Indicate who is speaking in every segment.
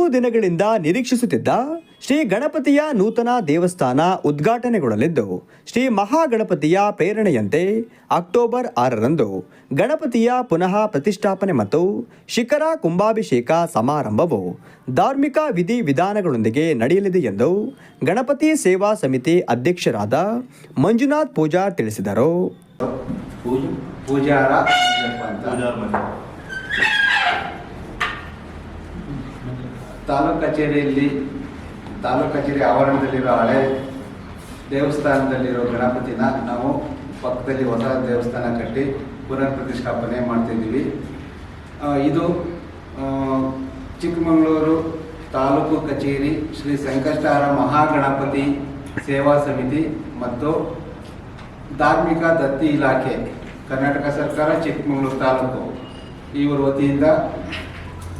Speaker 1: ಬಹು ದಿನಗಳಿಂದ ನಿರೀಕ್ಷಿಸುತ್ತಿದ್ದ ಶ್ರೀ ಗಣಪತಿಯ ನೂತನ ದೇವಸ್ಥಾನ ಉದ್ಘಾಟನೆಗೊಳ್ಳಲಿದ್ದು, ಶ್ರೀ ಮಹಾಗಣಪತಿಯ ಪ್ರೇರಣೆಯಂತೆ ಅಕ್ಟೋಬರ್ ಆರರಂದು ಗಣಪತಿಯ ಪುನಃ ಪ್ರತಿಷ್ಠಾಪನೆ ಮತ್ತು ಶಿಖರ ಕುಂಭಾಭಿಷೇಕ ಸಮಾರಂಭವು ಧಾರ್ಮಿಕ ವಿಧಿ ವಿಧಾನಗಳೊಂದಿಗೆ ನಡೆಯಲಿದೆ ಎಂದು ಗಣಪತಿ ಸೇವಾ ಸಮಿತಿ ಅಧ್ಯಕ್ಷರಾದ ಮಂಜುನಾಥ್ ಪೂಜಾರ್ ತಿಳಿಸಿದರು
Speaker 2: ಪೂಜ ಪೂಜಾರ ಅಂಗಪ್ಪ ಅಂತ ತಾಲೂಕು ಕಚೇರಿಯಲ್ಲಿ, ತಾಲೂಕು ಕಚೇರಿ ಆವರಣದಲ್ಲಿರೋ ಹಳೆ ದೇವಸ್ಥಾನದಲ್ಲಿರೋ ಗಣಪತಿನ ನಾವು ಪಕ್ಕದಲ್ಲಿ ಹೊಸ ದೇವಸ್ಥಾನ ಕಟ್ಟಿ ಪುನರ್ ಪ್ರತಿಷ್ಠಾಪನೆ ಮಾಡ್ತಿದ್ದೀವಿ ಇದು ಚಿಕ್ಕಮಗಳೂರು ತಾಲೂಕು ಕಚೇರಿ ಶ್ರೀ ಸಂಕಷ್ಟಹಾರ ಮಹಾಗಣಪತಿ ಸೇವಾ ಸಮಿತಿ ಮತ್ತು ಧಾರ್ಮಿಕ ದತ್ತಿ ಇಲಾಖೆ, ಕರ್ನಾಟಕ ಸರ್ಕಾರ ಚಿಕ್ಕಮಗಳೂರು ತಾಲೂಕು. ಇವರ ವತಿಯಿಂದ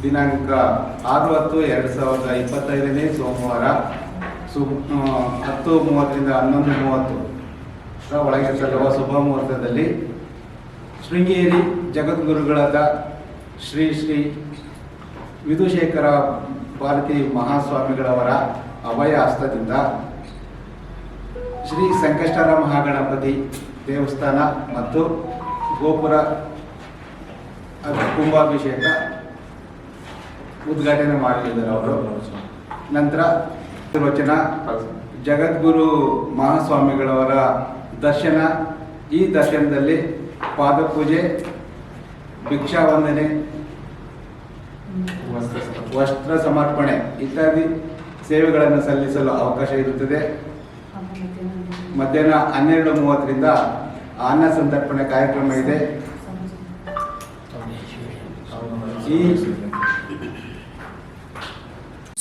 Speaker 2: ದಿನಾಂಕ ಆರು ಹತ್ತು ಎರಡು ಸಾವಿರದ ಇಪ್ಪತ್ತೈದನೇ ಸೋಮವಾರ, ಸು ಹತ್ತು ಮೂವತ್ತರಿಂದ ಹನ್ನೊಂದು ಮೂವತ್ತು ರ ಒಳಗೆ ಸಲ್ಲುವ ಶುಭ ಮುಹೂರ್ತದಲ್ಲಿ ಶೃಂಗೇರಿ ಜಗದ್ಗುರುಗಳಾದ ಶ್ರೀ ಶ್ರೀ ವಿಧುಶೇಖರ ಭಾರತಿ ಮಹಾಸ್ವಾಮಿಗಳವರ ಅಭಯ ಹಸ್ತದಿಂದ ಶ್ರೀ ಸಂಕಷ್ಟರ ಮಹಾಗಣಪತಿ ದೇವಸ್ಥಾನ ಮತ್ತು ಗೋಪುರ ಕುಂಭಾಭಿಷೇಕ ಉದ್ಘಾಟನೆ ಮಾಡಲಿದ್ದಾರೆ ಅವರು. ನಂತರ ವಚನ ಜಗದ್ಗುರು ಮಹಾಸ್ವಾಮಿಗಳವರ ದರ್ಶನ. ಈ ದರ್ಶನದಲ್ಲಿ ಪಾದಪೂಜೆ, ಭಿಕ್ಷಾವಂದನೆ, ವಸ್ತ್ರ ಸಮರ್ಪಣೆ ಇತ್ಯಾದಿ ಸೇವೆಗಳನ್ನು ಸಲ್ಲಿಸಲು ಅವಕಾಶ ಇರುತ್ತದೆ. ಮಧ್ಯಾಹ್ನ ಹನ್ನೆರಡು ಮೂವತ್ತರಿಂದ ಅನ್ನ ಸಂತರ್ಪಣೆ ಕಾರ್ಯಕ್ರಮ ಇದೆ. ಈ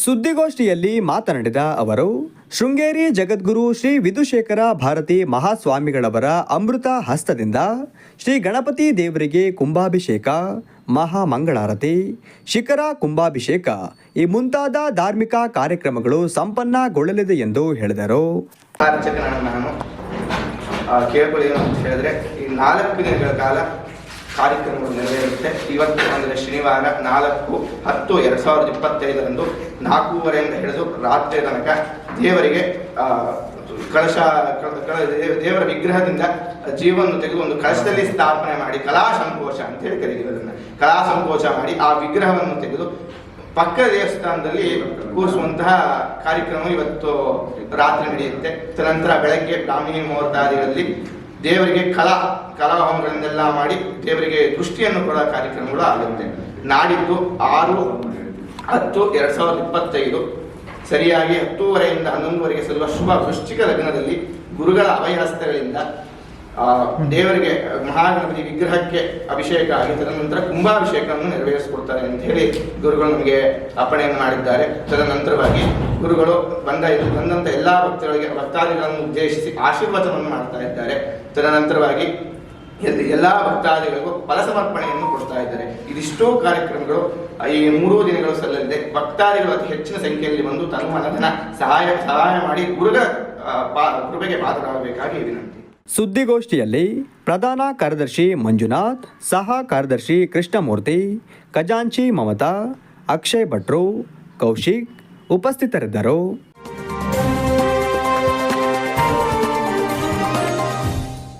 Speaker 1: ಸುದ್ದಿಗೋಷ್ಠಿಯಲ್ಲಿ ಮಾತನಾಡಿದ ಅವರು, ಶೃಂಗೇರಿ ಜಗದ್ಗುರು ಶ್ರೀ ವಿಧುಶೇಖರ ಭಾರತಿ ಮಹಾಸ್ವಾಮಿಗಳವರ ಅಮೃತ ಹಸ್ತದಿಂದ ಶ್ರೀ ಗಣಪತಿ ದೇವರಿಗೆ ಕುಂಭಾಭಿಷೇಕ, ಮಹಾಮಂಗಳಾರತಿ, ಶಿಖರ ಕುಂಭಾಭಿಷೇಕ ಈ ಮುಂತಾದ ಧಾರ್ಮಿಕ ಕಾರ್ಯಕ್ರಮಗಳು ಸಂಪನ್ನಗೊಳ್ಳಲಿದೆ ಎಂದು ಹೇಳಿದರು.
Speaker 3: ನಾನು ಹೇಳಿದ್ರೆ, ಈ ನಾಲ್ಕು ದಿನಗಳ ಕಾಲ ಕಾರ್ಯಕ್ರಮಗಳು ನೆರವೇರುತ್ತೆ. ಇವತ್ತು ಅಂದರೆ ಶನಿವಾರ ನಾಲ್ಕು, ಹತ್ತು, ಎರಡು ಸಾವಿರದ ಇಪ್ಪತ್ತೈದರಂದು ನಾಲ್ಕೂವರೆಯಿಂದ ಹಿಡಿದು ರಾತ್ರಿ ತನಕ ದೇವರಿಗೆ ಕಳಶ, ಕಳ- ಕಳ- ದೇವ- ದೇವರ ವಿಗ್ರಹದಿಂದ ಜೀವವನ್ನು ತೆಗೆದು ಒಂದು ಕಳಶದಲ್ಲಿ ಸ್ಥಾಪನೆ ಮಾಡಿ ಕಲಾ ಸಂಕೋಚ ಅಂತ ಹೇಳಿ ಕರೀತೀವಿ ಅದನ್ನ. ಕಲಾ ಸಂಕೋಚ ಮಾಡಿ ಆ ವಿಗ್ರಹವನ್ನು ತೆಗೆದು ಪಕ್ಕ ದೇವಸ್ಥಾನದಲ್ಲಿ ಕೂರಿಸುವಂತಹ ಕಾರ್ಯಕ್ರಮ ಇವತ್ತು ರಾತ್ರಿ ನಡೆಯುತ್ತೆ. ತದನಂತರ ಬೆಳಗ್ಗೆ ಬ್ರಾಹ್ಮಿ ಮುಹೂರ್ತಾದಿಗಳಲ್ಲಿ ದೇವರಿಗೆ ಕಲಾ ಕಲಾ ಹೋಮಗಳನ್ನೆಲ್ಲ ಮಾಡಿ ದೇವರಿಗೆ ದೃಷ್ಟಿಯನ್ನು ಕೊಡೋ ಕಾರ್ಯಕ್ರಮಗಳು ಆಗುತ್ತೆ. ನಾಡಿದ್ದು ಆರು, ಹತ್ತು, ಎರಡು ಸಾವಿರದ ಇಪ್ಪತ್ತೈದು. ಸರಿಯಾಗಿ ಹತ್ತೂವರೆಯಿಂದ ಹನ್ನೊಂದುವರೆಗೆ ಸಲ್ಲುವ ಶುಭ ವೃಶ್ಚಿಕ ಲಗ್ನದಲ್ಲಿ ಗುರುಗಳ ಅಭಯಹಸ್ತಗಳಿಂದ ದೇವರಿಗೆ, ಮಹಾಗಣಪತಿ ವಿಗ್ರಹಕ್ಕೆ ಅಭಿಷೇಕ ಆಗಿ ತದನಂತರ ಕುಂಭಾಭಿಷೇಕವನ್ನು ನೆರವೇರಿಸಿಕೊಡ್ತಾರೆ ಅಂತ ಹೇಳಿ ಗುರುಗಳು ನಮಗೆ ಅಪ್ಪಣೆಯನ್ನು ಮಾಡಿದ್ದಾರೆ. ತದನಂತರವಾಗಿ ಗುರುಗಳು ಬಂದ ಬಂದಂತ ಎಲ್ಲಾ ಭಕ್ತರಿಗೆ ಭಕ್ತಾದಿಗಳನ್ನು ಉದ್ದೇಶಿಸಿ ಆಶೀರ್ವಾದವನ್ನು ಮಾಡ್ತಾ ಇದ್ದಾರೆ. ತದನಂತರವಾಗಿ ಎಲ್ಲ ಭಕ್ತಾದಿಗಳಿಗೂ ಫಲ ಸಮರ್ಪಣೆಯನ್ನು ಕೊಡ್ತಾ ಇದ್ದಾರೆ. ಇದಿಷ್ಟೋ ಕಾರ್ಯಕ್ರಮಗಳು, ಈ ಮೂರೂ ದಿನಗಳು ಸಲ್ಲಲಿದೆ. ಭಕ್ತಾದಿಗಳು ಅತಿ ಹೆಚ್ಚಿನ ಸಂಖ್ಯೆಯಲ್ಲಿ ಬಂದು ತನ್ನ ಸಹಾಯ ಸಹಾಯ ಮಾಡಿ ಗುರುಗಳ ಕೃಪೆಗೆ ಪಾತ್ರರಾಗಬೇಕಾಗಿ ವಿನಂತಿ.
Speaker 1: ಸುದ್ದಿಗೋಷ್ಠಿಯಲ್ಲಿ ಪ್ರಧಾನ ಕಾರ್ಯದರ್ಶಿ ಮಂಜುನಾಥ್ ಸಹ ಕಾರ್ಯದರ್ಶಿ ಕೃಷ್ಣಮೂರ್ತಿ ಖಜಾಂಚಿ ಮಮತಾ ಅಕ್ಷಯ್ ಭಟ್ರು ಕೌಶಿಕ್ ಉಪಸ್ಥಿತರಿದ್ದರು.